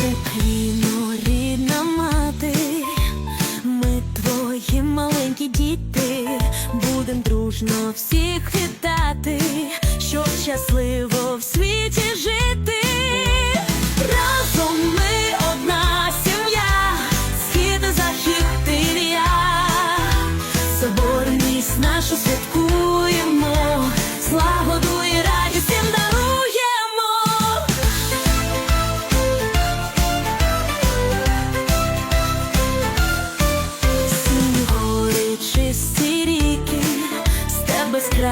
Україно, рідна ми твої маленькі діти, будем дружно всіх вітати, щоб щасливо в світі жити. Разом ми одна сім'я, схід захід соборність нашу святкуємо,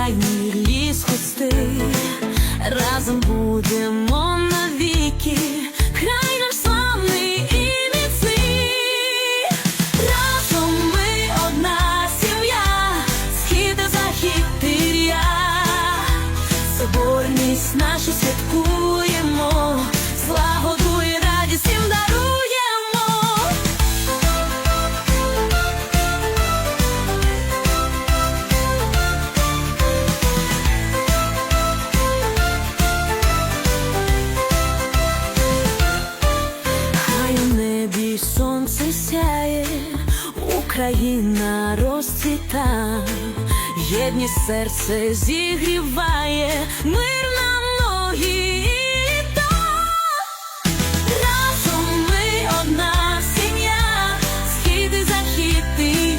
безкрайній ліс густий, разом будемо Україна розцвіта, єдність серце зігріває, мир на ноги літа. Разом ми одна сім'я, схід і захід і.